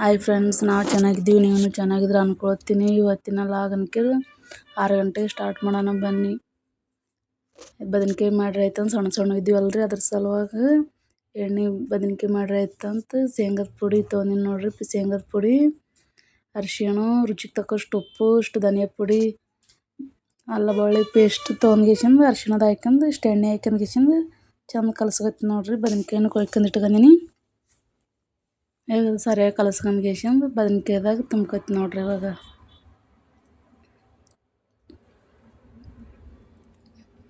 Hi friends ನಾವು ಚೆನ್ನಾಗಿದ್ದೀವಿ ನೀವು ಚೆನ್ನಾಗಿದ್ರೆ ಅನ್ಕೊಳ್ತೀನಿ. ಇವತ್ತಿನ ಲಾಗನ್ಕೆ ಆರು ಗಂಟೆಗೆ ಸ್ಟಾರ್ಟ್ ಮಾಡೋಣ ಬನ್ನಿ. ಬದನೆಕಾಯಿ ಮಾಡ್ರಿ ಆಯ್ತಂತ ಸಣ್ಣ ಸಣ್ಣ ಇದ್ದೀವಲ್ರಿ, ಅದ್ರ ಸಲುವಾಗಿ ಎಣ್ಣೆ ಬದನೆಕಾಯಿ ಮಾಡ್ರಿ ಆಯ್ತಂತ ಶೇಂಗದ ಪುಡಿ ತೊಗೊಂಡಿನಿ ನೋಡ್ರಿ ಶೇಂಗದ ಪುಡಿ. ಅರಿಶಿಣ ರುಚಿಗೆ ತಕ್ಕಷ್ಟು ಉಪ್ಪು, ಇಷ್ಟು ಧನಿಯಾ ಪುಡಿ, ಅಲ್ಲ ಬಳ್ಳಿ ಪೇಸ್ಟ್ ತೊಗೊಂಡ್ಗೆಸಿಂದ ಅರಿಶಿಣದ ಹಾಕ್ಯಂದು, ಇಷ್ಟು ಎಣ್ಣೆ ಹಾಕ್ಯಂದ್ಗೆಸಿಂದ ಚಂದ ಕಲಸ್ಕೊತೀನಿ ನೋಡ್ರಿ, ಬದನೆಕಾಯಿನೂ ಕೊಯ್ಕೊಂಡು ಇಟ್ಕೊಂಡಿನಿ. ಈಗ ಸರಿಯಾಗಿ ಕಲಸ್ಕೊಂಡ್ಗೆಸಿಂದ ಬದ್ನೆಕಾಯ್ದಾಗ ತುಂಬ್ಕೊತೀನಿ ನೋಡ್ರಿ ಇವಾಗ.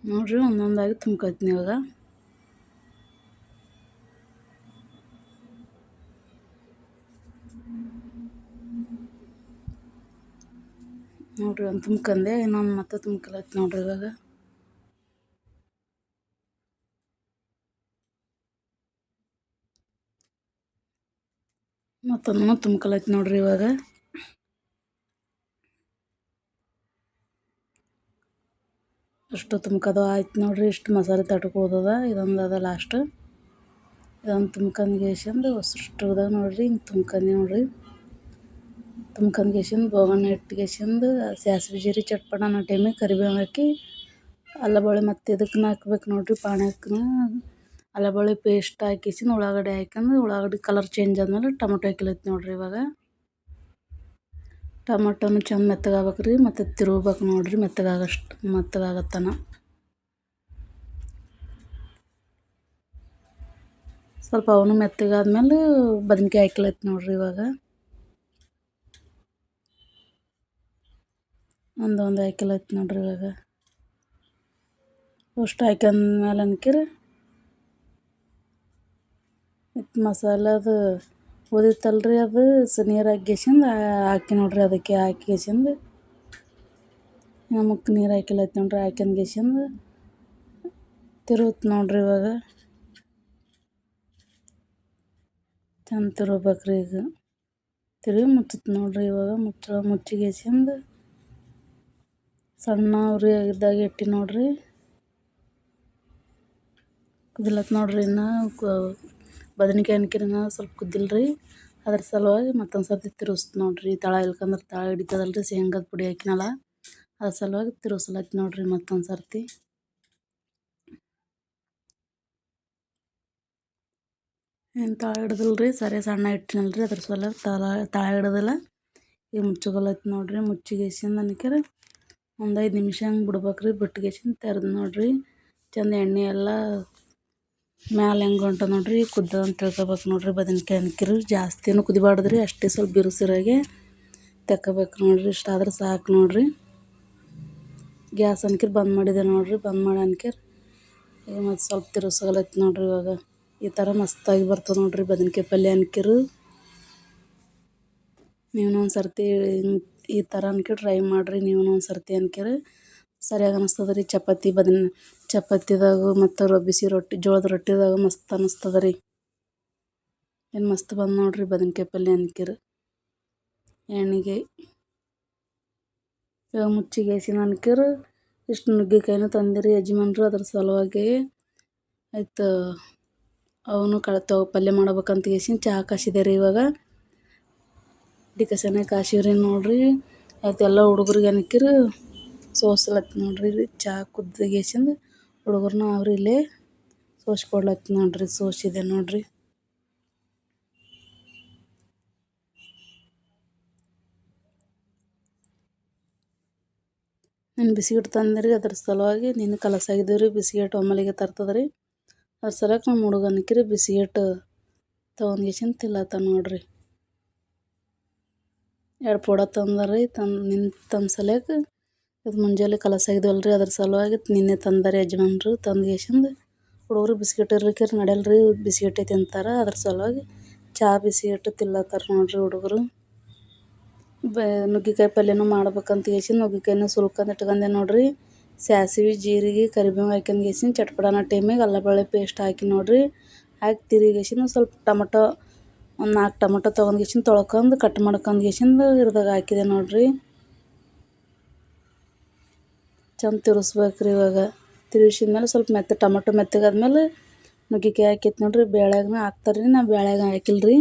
ನೋಡ್ರಿ ಒಂದೊಂದಾಗಿ ತುಂಬ್ಕೊತೀನಿ ಇವಾಗ. ನೋಡ್ರಿ ಒಂದು ತುಂಬ್ಕಂದೆ, ಇನ್ನೊಂದು ಮತ್ತೆ ತುಂಬ್ಕೊಳತ್ ನೋಡ್ರಿ ಇವಾಗ. ಮತ್ತೊಂದು ತುಂಬ್ಕೊಳತ್ ನೋಡ್ರಿ ಇವಾಗ. ಅಷ್ಟು ತುಂಬ್ಕದು ಆಯ್ತು ನೋಡ್ರಿ, ಇಷ್ಟು ಮಸಾಲೆ ತಟ್ಕೋದದ ಇದೊಂದು ಅದ ಲಾಸ್ಟ್ ಇದೊಂದು ತುಂಬ್ಕಂದು ಗೇಸಂದು ಅಷ್ಟುದಾಗ ನೋಡ್ರಿ, ಹಿಂಗೆ ತುಂಬ್ಕಂದು ನೋಡ್ರಿ. ತುಂಬ್ಕಂದು ಗೇಸಂದು ಬೋಗಣ್ಣ ಇಟ್ಟು ಸಾಸಿವೆ ಜೀರಿ ಚಟ್ಪಟ ಅನ್ನೋ ಟೈಮಿಗೆ ಕರಿಬೇವು ಹಾಕಿ, ಅಲ್ಲ ಬಳೆ ಮತ್ತೆ ಇದಕ್ಕೆ ಹಾಕ್ಬೇಕು ನೋಡ್ರಿ ಪಾಣ್ಯಕ್ಕನ ಅಲ್ಲ ಬಳ್ಳಿ ಪೇಸ್ಟ್ ಹಾಕಿಸಿಂದ ಉಳ್ಳಾಗಡ್ಡಿ ಹಾಕೊಂಡು ಉಳ್ಳಾಗಡ್ಡಿ ಕಲರ್ ಚೇಂಜ್ ಆದಮೇಲೆ ಟೊಮೊಟೊ ಹಾಕಿಲತ್ತಿ ನೋಡ್ರಿ ಇವಾಗ. ಟೊಮೊಟೊನು ಚಂದ ಮೆತ್ತಗಾಗ್ಬೇಕು ರೀ ಮತ್ತು ತಿರುಗ್ಬೇಕು ನೋಡ್ರಿ ಮೆತ್ತಗಾಗಷ್ಟು, ಮೆತ್ತಗಾಗತ್ತನ. ಸ್ವಲ್ಪ ಅವನು ಮೆತ್ತಗಾದ್ಮೇಲೆ ಬದನಿಕಾಯಿ ಹಾಕಿಲತ್ತಿ ನೋಡ್ರಿ ಇವಾಗ. ಒಂದೊಂದು ಹಾಕಿಲತ್ತಿ ನೋಡ್ರಿ ಇವಾಗ. ಅಷ್ಟು ಹಾಕ್ಯಂದ್ಮೇಲೆ ಅನ್ಕಿರಿ ಮತ್ತು ಮಸಾಲದು ರೀ ಅದು ಸ ನೀರು ಹಾಕ್ಗೆಸಿಂದ ಹಾಕಿ ನೋಡ್ರಿ ಅದಕ್ಕೆ ಹಾಕ್ಗೆಸಿಂದ ನಮಗೆ ನೀರು ಹಾಕಿಲ್ಲ ನೋಡ್ರಿ ಹಾಕ್ಯಂದ್ಗೆಸಿಂದ. ತಿರುತ್ ನೋಡ್ರಿ ಇವಾಗ. ಚಂದ ತಿರುಗ್ಬೇಕ್ರಿ ಈಗ. ತಿರುಗಿ ಮುಚ್ಚುತ್ತೆ ನೋಡ್ರಿ ಇವಾಗ ಮುಚ್ಚಳ ಮುಚ್ಚಿಗೆಸಿಂದ. ಸಣ್ಣ ಉರಿ ಇದ್ದಾಗ ಇಟ್ಟು ನೋಡಿರಿ. ಕುದಿಲತ್ತು ನೋಡ್ರಿ ಇನ್ನು ಬದ್ನಿಕಾಯಿ ಅನ್ಕಿರಿನ ಸ್ವಲ್ಪ ಕುದ್ದಿಲ್ರಿ. ಅದ್ರ ಸಲುವಾಗಿ ಮತ್ತೊಂದು ಸರ್ತಿ ತಿರುಗಿಸ್ತು ನೋಡ್ರಿ. ತಳ ಇಲ್ಕಂದ್ರೆ ತಳ ಹಿಡಿತದಲ್ಲ ರೀ ಶೇಂಗದ ಪುಡಿ ಹಾಕಿನಲ್ಲ. ಅದ್ರ ಸಲುವಾಗಿ ತಿರುಗಿಸ್ಲತ್ತಿ ನೋಡ್ರಿ ಮತ್ತೊಂದು ಸರ್ತಿ. ಏನು ತಳ ಹಿಡ್ದಲ್ರಿ? ಸರಿ ಸಣ್ಣ ಇಟ್ಟಿನಲ್ರಿ ಅದ್ರ ಸಲುವಾಗಿ ತಳ ತಳ ಹಿಡ್ದಲ್ಲ. ಈಗ ಮುಚ್ಚುಗಲತ್ತಿ ನೋಡ್ರಿ. ಮುಚ್ಚಿಗೇಸಿಂದ ಅನ್ಕರ ಒಂದು ಐದು ನಿಮಿಷ ಹಂಗೆ ಬಿಡ್ಬೇಕ್ರಿ. ಬಿಟ್ಗೆಸಿಂದ ತೆರೆದು ನೋಡ್ರಿ. ಚಂದ ಎಣ್ಣೆ ಎಲ್ಲ ಮ್ಯಾಲೆ ಹೆಂಗೆ ಹೊಂಟ ನೋಡ್ರಿ, ಕುದ್ದ ಅಂತ ತಿಳ್ಕೊಬೇಕು ನೋಡ್ರಿ, ಬದನೆಕಾಯಿ ಅನ್ಕಿರಿ. ಜಾಸ್ತಿನೂ ಕುದಿಬಾರ್ದ್ರಿ, ಅಷ್ಟೇ ಸ್ವಲ್ಪ ಬಿರುಸಿರಾಗೆ ತೆಕ್ಕೋಬೇಕು ನೋಡ್ರಿ ಇಷ್ಟಾದ್ರೆ ಸಾಕು ನೋಡ್ರಿ. ಗ್ಯಾಸ್ ಅನ್ಕಿರಿ, ಬಂದ್ ಮಾಡಿದೆ ನೋಡ್ರಿ, ಬಂದ್ ಮಾಡಿ ಅನ್ಕಿರಿ. ಈಗ ಮತ್ತು ಸ್ವಲ್ಪ ತಿರ್ಸಲತ್ತಿ ನೋಡ್ರಿ ಇವಾಗ. ಈ ಥರ ಮಸ್ತಾಗಿ ಬರ್ತದೆ ನೋಡ್ರಿ ಬದನೆಕಾಯಿ ಪಲ್ಯ ಅನ್ಕಿರು. ನೀವು ಒಂದು ಸರ್ತಿ ಈ ಥರ ಅನ್ಕಿ ಟ್ರೈ ಮಾಡಿರಿ, ನೀವು ಒಂದು ಸರ್ತಿ ಅನ್ಕಿರಿ. ಸರಿಯಾಗಿ ಅನಿಸ್ತದೆ ರೀ ಚಪಾತಿ, ಬದನೆ ಚಪಾತಿದಾಗ ಮತ್ತು ಬಿಸಿ ರೊಟ್ಟಿ, ಜೋಳದ ರೊಟ್ಟಿದಾಗ ಮಸ್ತ್ ಅನ್ನಿಸ್ತದ ರೀ. ಏನು ಮಸ್ತ್ ಬಂದು ನೋಡ್ರಿ ಬದನೆಕಾಯಿ ಪಲ್ಯ ಅನ್ಕಿರು. ಎಣ್ಣೆಗೆ, ಇವಾಗ ಮುಚ್ಚಿಗೆಸಿನ ಅನ್ಕಿರು. ಇಷ್ಟು ನುಗ್ಗೆಕಾಯಿನೂ ತಂದಿರಿ ಯಜಮಾನ್ರು ಅದ್ರ ಸಲುವಾಗಿ. ಆಯ್ತು, ಅವನು ಕಳತ ಪಲ್ಯ ಮಾಡ್ಬೇಕಂತ ಗೇಸಿನ ಚಹಾ ಕಾಸಿದೆ ರೀ ಇವಾಗ. ಡಿಕಸನೆ ಕಾಸಿವ್ರಿ ನೋಡ್ರಿ. ಆಯ್ತು, ಎಲ್ಲ ಹುಡುಗರಿಗೆ ಅನ್ಕಿರು. ಸೋಸಲತ್ತು ನೋಡ್ರಿ ಚಹಾ ಕುದ್ದಿಗೆಸಿಂದ ಹುಡುಗರ್ನ ಅವ್ರು ಇಲ್ಲೇ ಸೋಸ್ಕೊಡ್ಲತ್ತಿ ನೋಡ್ರಿ, ಸೋಸಿದೆ ನೋಡ್ರಿ. ನಾನು ಬಿಸ್ಕೆಟ್ ತಂದಿರಿ, ಅದ್ರ ಸಲುವಾಗಿ ನಿನ್ನ ಕಲಸಾಗಿದ್ದೀವಿ ರೀ ಬಿಸ್ಕಿಟ್ ತರ್ತದ್ರಿ. ತರ್ತದೆ ರೀ ಅದ್ರ ಸಲಕ್ಕೆ ನಮ್ಮ ಹುಡುಗನಕ್ಕಿರಿ ರೀ ಬಿಸ್ಕಿಟ್ ತೊಗೊಂಡ್ಗೆಸಿಂದ ತಿಲ್ಲತ್ತ ನೋಡ್ರಿ. ಎರಡು ಪೋಡ ತಂದರಿ, ತಂದು ನಿನ್ನ ತಂದ ಸಲಕ್ಕೆ ಇದು ಮುಂಜಾನೆ ಕಲಸಾಗಿದ್ವಲ್ಲ ರೀ ಅದ್ರ ಸಲುವಾಗಿ ನಿನ್ನೆ ತಂದಾರೆ ಯಜಮಾನ್ರು ತಂದ್ಗೆಸಿಂದ ಹುಡುಗರು ಬಿಸ್ಕಿಟ್ ಇರ್ಲಿಕ್ಕೆ ರೀ ಬಿಸ್ಕೆಟ್ ತಿಂತಾರೆ ಅದ್ರ ಸಲುವಾಗಿ ಚಹಾ ಬಿಸ್ಕಿಟ್ ತಿನ್ಲತ್ತಾರ ನೋಡ್ರಿ ಹುಡುಗರು. ಬ, ನುಗ್ಗಿಕಾಯಿ ಪಲ್ಯನೂ ಮಾಡ್ಬೇಕಂತ ಗೇಸಿಂದ ನುಗ್ಗಿಕಾಯಿನೂ ಸುಲ್ಕಂದು ಇಟ್ಕೊಂಡೆ ನೋಡ್ರಿ. ಸಾಸಿವೆ, ಜೀರಿಗೆ ಕರಿಬೇವು ಹಾಕ್ಯಂದು ಗೇಸಿಂದು ಚಟ್ಪಡನ ಟೈಮಿಗೆ ಅಲ್ಲ ಪೇಸ್ಟ್ ಹಾಕಿ ನೋಡ್ರಿ. ಹಾಕಿ ತಿರುಗಿಸಿಂದ ಸ್ವಲ್ಪ ಟಮಟೊ, ಒಂದು ನಾಲ್ಕು ಟಮಟೊ ತೊಗೊಂಡು ಗೇಸಿಂದ ತೊಳ್ಕೊಂಡು ಕಟ್ ಮಾಡ್ಕೊಂಡು ಗೇಸಿಂದ ಇರ್ದಾಗ ಹಾಕಿದೆ ನೋಡ್ರಿ. ಚಂದ ತಿರುಗಿಸ್ಬೇಕು ರೀ ಇವಾಗ. ತಿರುಗಿಸಿದ್ಮೇಲೆ ಸ್ವಲ್ಪ ಮೆತ್ತ, ಟೊಮಟೊ ಮೆತ್ತಗಾದ್ಮೇಲೆ ನುಗ್ಗಿಕಾಯಿ ಹಾಕಿತ್ತು ನೋಡಿರಿ. ಬೇಳೆಗೂ ಹಾಕ್ತಾರೆ ರೀ ನಾ ಬೇಳೆಗೆ ಹಾಕಿಲ್ಲ ರೀ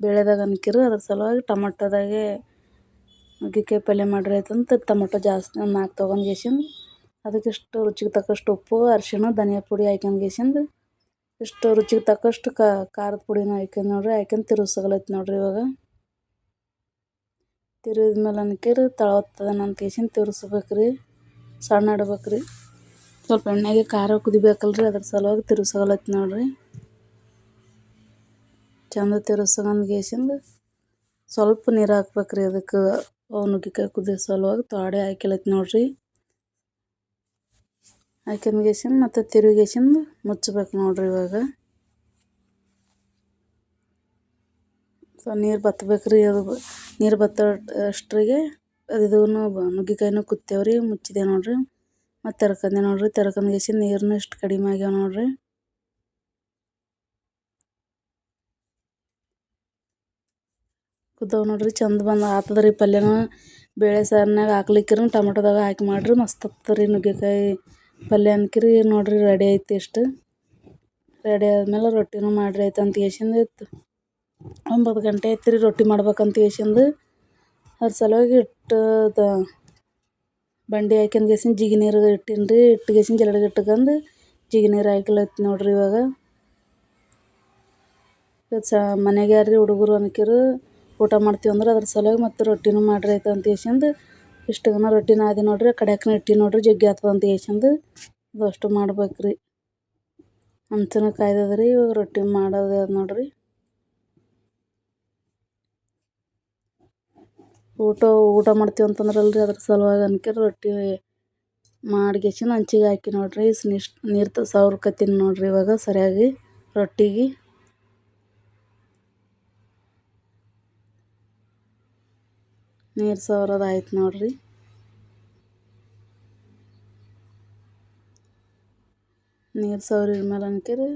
ಬೇಳೆದಾಗ ಅನ್ಕಿರು. ಅದ್ರ ಸಲುವಾಗಿ ಟೊಮಟೊದಾಗೆ ನುಗ್ಗಿಕಾಯಿ ಪಲ್ಯ ಮಾಡ್ರಿ ಆಯ್ತಂತ ಟೊಮಟೊ ಜಾಸ್ತಿ ನಾಲ್ಕು ಅದಕ್ಕೆ ಇಷ್ಟು ರುಚಿಗೆ ತಕ್ಕಷ್ಟು ಉಪ್ಪು, ಅರಿಶಿಣ, ಧನಿಯಾ ಪುಡಿ ಹಾಕ್ಯಂದ್ಗೇಸಿಂದು ಇಷ್ಟು ರುಚಿಗೆ ತಕ್ಕಷ್ಟು ಖಾರದ ಪುಡಿನ ಹಾಕ್ಯಂದು ನೋಡಿರಿ. ಹಾಕ್ಯಂದು ತಿರುಗ್ಸಗಲೈತಿ ನೋಡಿರಿ ಇವಾಗ. ತಿರುಗಿದ್ಮೇಲೆ ಅನ್ಕಿರಿ ತಳ ನಂತ ಅಂತ ರೀ ತಿರ್ಸ್ಬೇಕ್ರಿ. ಸಣ್ಣ ಇಡ್ಬೇಕ್ರಿ. ಸ್ವಲ್ಪ ಎಣ್ಣೆಗೆ ಖಾರ ಕುದಿಬೇಕಲ್ರಿ, ಅದ್ರ ಸಲುವಾಗಿ ತಿರ್ಗ್ಸಗಲೈತಿ ನೋಡ್ರಿ. ಚಂದ ತಿರ್ಸ್ಕೊಂಡ್ ಗೇಸಿಂದ ಸ್ವಲ್ಪ ನೀರು ಹಾಕ್ಬೇಕ್ರಿ, ಅದಕ್ಕೆ ಅವು ನುಗ್ಗಿಕಾಯಿ ಕುದಿಯೋ ಸಲುವಾಗಿ ತೊಡೆ ಹಾಕಿಲತ್ತಿ ನೋಡ್ರಿ. ಹಾಕಿಂದ ಗೇಸಿಂದ ಮತ್ತು ತಿರುಗೇಸಿಂದ ಮುಚ್ಚಬೇಕು ನೋಡ್ರಿ ಇವಾಗ. ಸೊ ನೀರು ಬತ್ತಬೇಕ್ರಿ ಅದು ನೀರು ಬತ್ತ ಅಷ್ಟ್ರಿಗೆ. ಅದು ನುಗ್ಗೆಕಾಯಿನೂ ಕುತ್ತೇವ್ರಿ ಮುಚ್ಚಿದೆ ನೋಡ್ರಿ. ಮತ್ತು ತರ್ಕಂದೆ ನೋಡ್ರಿ, ತೆರ್ಕಂದ್ ಗೆಸಿ ನೀರನ್ನು ಇಷ್ಟು ಕಡಿಮೆ ಆಗ್ಯಾವ ನೋಡ್ರಿ. ಕುದ್ದಾವ ನೋಡ್ರಿ, ಚಂದ ಬಂದು ಆತದ್ರಿ ಪಲ್ಯನ. ಬೇಳೆ ಸಾರಿನಾಗ ಹಾಕ್ಲಿಕ್ಕಿರ, ಟೊಮೆಟೊದಾಗ ಹಾಕಿ ಮಾಡಿರಿ, ಮಸ್ತ್ ಆಗ್ತದ್ರಿ ನುಗ್ಗೆಕಾಯಿ ಪಲ್ಯ ಅನ್ಕಿರಿ. ನೋಡ್ರಿ ರೆಡಿ ಐತಿ ಇಷ್ಟು. ರೆಡಿ ಆದಮೇಲೆ ರೊಟ್ಟಿನೂ ಮಾಡ್ರಿ ಆಯ್ತು ಅಂತ ಇತ್ತು ಒಂಬತ್ತು ಗಂಟೆ ಆಯ್ತು ರೀ ರೊಟ್ಟಿ ಮಾಡ್ಬೇಕಂತ ಕೇಸಿಂದು ಅದ್ರ ಸಲುವಾಗಿ ಇಟ್ಟು ಬಂಡಿ ಹಾಕ್ಯಂದ್ ಗೇಸಿಂದ ಜಿಗಿ ನೀರು ಇಟ್ಟೀನಿ ರೀ ಇಟ್ಟು ಗೇಸಿಂದ ಜಲಡಿಗೆ ಇಟ್ಕಂದು ಜಿಗಿ ನೀರು ಹಾಕ್ಲತ್ತಿ ನೋಡ್ರಿ ಇವಾಗ. ಸ ಮನೆಗೆ ಹುಡುಗರು ಅನ್ಕಿರು ಊಟ ಮಾಡ್ತೀವಿ ಅಂದ್ರೆ ಅದ್ರ ಸಲುವಾಗಿ ಮತ್ತು ರೊಟ್ಟಿನೂ ಮಾಡ್ರಿ ಆಯ್ತು ಅಂತ ಕೇಸಿಂದು ಇಷ್ಟು ಗನ ರೊಟ್ಟಿ ನಾದಿ ನೋಡ್ರಿ ಕಡೆಕ್ನ ಇಟ್ಟಿ ನೋಡ್ರಿ ಜಗ್ಗಿ ಆಗ್ತದೆ ಅಂತ ಕೇಸಿಂದು ಇದು ಅಷ್ಟು ಮಾಡ್ಬೇಕು ರೀ ಅಂತನ ಕಾಯ್ದದ ರೀ ಇವಾಗ ರೊಟ್ಟಿ ಮಾಡೋದು ನೋಡ್ರಿ. ಊಟ ಊಟ ಮಾಡ್ತೀವಿ ಅಂತಂದ್ರಲ್ರಿ ಅದ್ರ ಸಲುವಾಗಿ ಅನ್ಕರ ರೊಟ್ಟಿ ಮಾಡ್ಗೆಸಿನ ಹಂಚಿಗೆ ಹಾಕಿ ನೋಡ್ರಿ. ಇಷ್ಟು ನೀರು ಸವ್ರ್ಕತ್ತೀನಿ ನೋಡ್ರಿ ಇವಾಗ ಸರಿಯಾಗಿ ರೊಟ್ಟಿಗೆ. ನೀರು ಸವರೋದು ಆಯ್ತು ನೋಡ್ರಿ. ನೀರು ಸವರಿದ ಮೇಲೆ ಅನ್ಕೇರಿ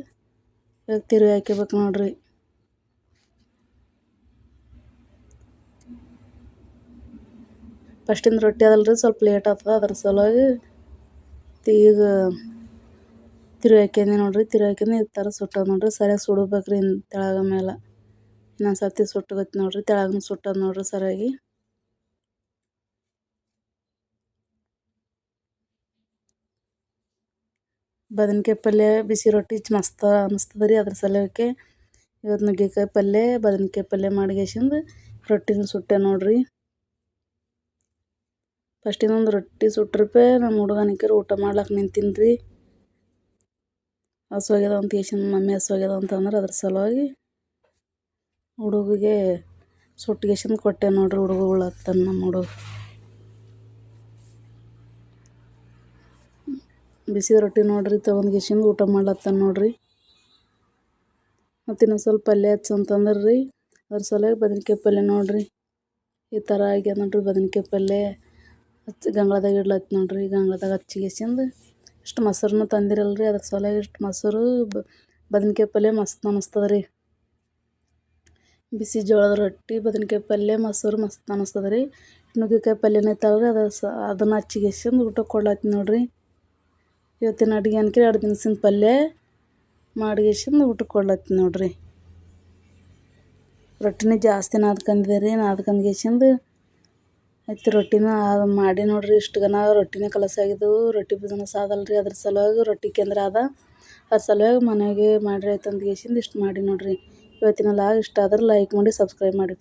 ಇವಾಗ ತಿರುವಿ ಹಾಕಿಬೇಕು ನೋಡ್ರಿ. ಫಸ್ಟಿಂದ ರೊಟ್ಟಿ ಅದಲ್ರಿ, ಸ್ವಲ್ಪ ಲೇಟ್ ಆಗ್ತದ ಅದ್ರ ಸಲುವಾಗಿ ಈಗ ತಿರುವಿ ಹಾಕ್ಯಂದಿ ನೋಡ್ರಿ ತಿರುವಿ ಹಾಕ್ಯಂದು ಈ ಥರ ಸುಟ್ಟದ ನೋಡ್ರಿ, ಸರಿಯಾಗಿ ಸುಡಬೇಕ್ರಿ ತೆಳಗ ಮೇಲೆ ಇನ್ನೊಂದು ಸರ್ತಿ ಸುಟ್ಟಗತ್ತೆ ನೋಡ್ರಿ, ತೆಳಗನು ಸುಟ್ಟದ ನೋಡ್ರಿ ಸರಿಯಾಗಿ. ಬದನೆಕಾಯಿ ಪಲ್ಯ, ಬಿಸಿ ರೊಟ್ಟಿ ಮಸ್ತ್ ಅನಿಸ್ತದ ರೀ ಅದ್ರ ಸಲುವಕ್ಕೆ ಇವತ್ತು ನುಗ್ಗೆಕಾಯಿ ಪಲ್ಯ, ಬದನೆಕಾಯಿ ಪಲ್ಯ ಮಾಡ್ಗೇಸಿಂದು ರೊಟ್ಟಿನ ಸುಟ್ಟೆ ನೋಡ್ರಿ. ಫಸ್ಟಿನೊಂದು ರೊಟ್ಟಿ ಸುಟ್ರಪೆ ನಮ್ಮ ಹುಡುಗನಿಕರು ಊಟ ಮಾಡ್ಲಕ್ಕೆ ನಿಂತೀನಿ ರೀ ಹಸುವಾಗ್ಯದ ಅಂತ ಕೇಸಿಂದ ಮಮ್ಮಿ ಹಸುವಾಗ್ಯದ ಅಂತಂದ್ರೆ ಅದ್ರ ಸಲುವಾಗಿ ಹುಡುಗಿಗೆ ಸುಟ್ಗೇಸಿಂದ ಕೊಟ್ಟೆ ನೋಡ್ರಿ ಹುಡುಗ ಉಳ್ಳತ್ತನ ನಮ್ಮ ಹುಡುಗ. ಬಿಸಿ ರೊಟ್ಟಿ ನೋಡ್ರಿ ತೊಗೊಂಡ್ಗೇಸಿಂದ ಊಟ ಮಾಡ್ಲತ್ತಾನ ನೋಡ್ರಿ. ಮತ್ತು ಇನ್ನೊಂದು ಸ್ವಲ್ಪ ಪಲ್ಯ ಹಚ್ಚು ಅಂತಂದ್ರೆ ರೀ ಅದ್ರ ಸಲುವಾಗಿ ಬದನೆಕಾಯಿ ಪಲ್ಯ ನೋಡ್ರಿ. ಈ ಥರ ಆಗ್ಯದ ನೋಡ್ರಿ ಬದನೆಕಾಯಿ ಪಲ್ಯ. ಹಚ್ಚಿ ಗಂಗಳದಾಗ ಇಡ್ಲತ್ತಿ ನೋಡ್ರಿ, ಗಂಗಳದಾಗ ಹಚ್ಚಿಗೇಸಿಂದ ಇಷ್ಟು ಮೊಸರನ್ನ ತಂದಿರಲ್ರಿ ಅದ್ರ ಸಲ ಇಷ್ಟು ಮೊಸರು ಬದನೆಕಾಯಿ ಪಲ್ಯ ಮಸ್ತ್ ಅನಿಸ್ತದ ರೀ ಬಿಸಿ ಜೋಳದ ರೊಟ್ಟಿ, ಬದನೆಕಾಯಿ ಪಲ್ಯ ಮೊಸರು ಮಸ್ತ್ ಅನಿಸ್ತದ ರೀ ನುಗ್ಗೆಕಾಯಿ ಪಲ್ಯನೇ ಇತ್ತಲ್ರಿ ಅದು ಸ, ಅದನ್ನು ಹಚ್ಚಿಗೇಸಿಂದ ಊಟ ಕೊಡ್ಲತ್ತಿ ನೋಡ್ರಿ. ಇವತ್ತಿನ ಅಡುಗೆ ಅನ್ಕರಿ ಎರಡು ದಿನಸಿನ ಪಲ್ಯ ಮಾಡಿಗೇಸಿಂದ ಊಟ ಕೊಡ್ಲತ್ತಿ ನೋಡ್ರಿ. ರೊಟ್ಟಿನೇ ಜಾಸ್ತಿ ನಾದ್ಕೊಂಡಿದೆ ರೀ ನಾದ್ಕೊಂಡ್ಗೇಸಿಂದ ಆಯ್ತು ರೊಟ್ಟಿನ ಮಾಡಿ ನೋಡ್ರಿ, ಇಷ್ಟು ಗನ ರೊಟ್ಟಿನೇ ಕಲಸಾಗಿದ್ದವು ರೊಟ್ಟಿ ಬಿಸ್ನೆಸ್ ಅದಲ್ರಿ ಅದ್ರ ಸಲುವಾಗಿ ರೊಟ್ಟಿ ಕೇಂದ್ರ ಅದ. ಅದ್ರ ಸಲುವಾಗಿ ಮನೆಗೆ ಮಾಡ್ರಿ ಆಯ್ತು ಅಂದ್ಗೇಸಿಂದ ಇಷ್ಟು ಮಾಡಿ ನೋಡ್ರಿ. ಇವತ್ತಿನ ಲಾಗ್ ಇಷ್ಟ ಆದ್ರೆ ಲೈಕ್ ಮಾಡಿ ಸಬ್ಸ್ಕ್ರೈಬ್ ಮಾಡಿ